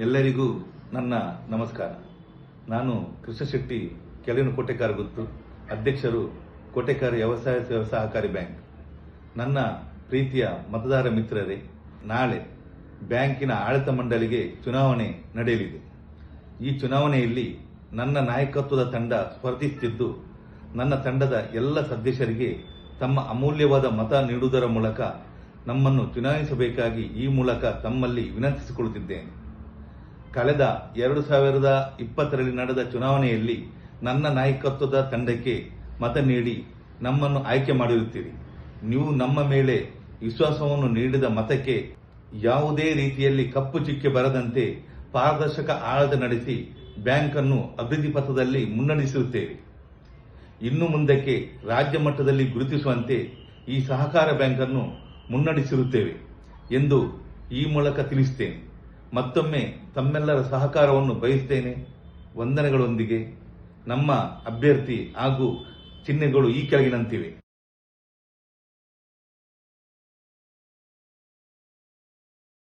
ಎಲ್ಲರಿಗೂ ನನ್ನ ನಮಸ್ಕಾರ. ನಾನು ಕೃಷ್ಣ ಶೆಟ್ಟಿ ಕೆಳಗಿನ ಕೋಟೆಕಾರ ಗುತ್ತು ಅಧ್ಯಕ್ಷರು ಕೋಟೆಕಾರ ವ್ಯವಸಾಯ ಸಹಕಾರಿ ಬ್ಯಾಂಕ್. ನನ್ನ ಪ್ರೀತಿಯ ಮತದಾರ ಮಿತ್ರರೇ, ನಾಳೆ ಬ್ಯಾಂಕಿನ ಆಡಳಿತ ಮಂಡಳಿಗೆ ಚುನಾವಣೆ ನಡೆಯಲಿದೆ. ಈ ಚುನಾವಣೆಯಲ್ಲಿ ನನ್ನ ನಾಯಕತ್ವದ ತಂಡ ಸ್ಪರ್ಧಿಸುತ್ತಿದ್ದು ನನ್ನ ತಂಡದ ಎಲ್ಲ ಸದಸ್ಯರಿಗೆ ತಮ್ಮ ಅಮೂಲ್ಯವಾದ ಮತ ನೀಡುವುದರ ಮೂಲಕ ನಮ್ಮನ್ನು ಚುನಾಯಿಸಬೇಕಾಗಿ ಈ ಮೂಲಕ ತಮ್ಮಲ್ಲಿ ವಿನಂತಿಸಿಕೊಳ್ಳುತ್ತಿದ್ದೇನೆ. ಕಳೆದ ಎರಡು ಸಾವಿರದ ಇಪ್ಪತ್ತರಲ್ಲಿ ನಡೆದ ಚುನಾವಣೆಯಲ್ಲಿ ನನ್ನ ನಾಯಕತ್ವದ ತಂಡಕ್ಕೆ ಮತ ನೀಡಿ ನಮ್ಮನ್ನು ಆಯ್ಕೆ ಮಾಡಿರುತ್ತೀರಿ. ನೀವು ನಮ್ಮ ಮೇಲೆ ವಿಶ್ವಾಸವನ್ನು ನೀಡಿದ ಮತಕ್ಕೆ ಯಾವುದೇ ರೀತಿಯಲ್ಲಿ ಕಪ್ಪು ಚುಕ್ಕೆ ಬರದಂತೆ ಪಾರದರ್ಶಕ ಆಡಳಿತ ನಡೆಸಿ ಬ್ಯಾಂಕ್ ಅನ್ನು ಅಭಿವೃದ್ಧಿ ಪಥದಲ್ಲಿ ಮುನ್ನಡೆಸುತ್ತೇವೆ. ಇನ್ನು ಮುಂದಕ್ಕೆ ರಾಜ್ಯ ಮಟ್ಟದಲ್ಲಿ ಗುರುತಿಸುವಂತೆ ಈ ಸಹಕಾರ ಬ್ಯಾಂಕ್ ಅನ್ನು ಮುನ್ನಡೆಸಿರುತ್ತೇವೆ ಎಂದು ಈ ಮೂಲಕ ತಿಳಿಸುತ್ತೇನೆ ಮತ್ತೊಮ್ಮೆ ತಮ್ಮೆಲ್ಲರ ಸಹಕಾರವನ್ನು ಬಯಸ್ತೇನೆ. ವಂದನೆಗಳೊಂದಿಗೆ ನಮ್ಮ ಅಭ್ಯರ್ಥಿ ಹಾಗೂ ಚಿಹ್ನೆಗಳು ಈ ಕೆಳಗಿನಂತಿವೆ.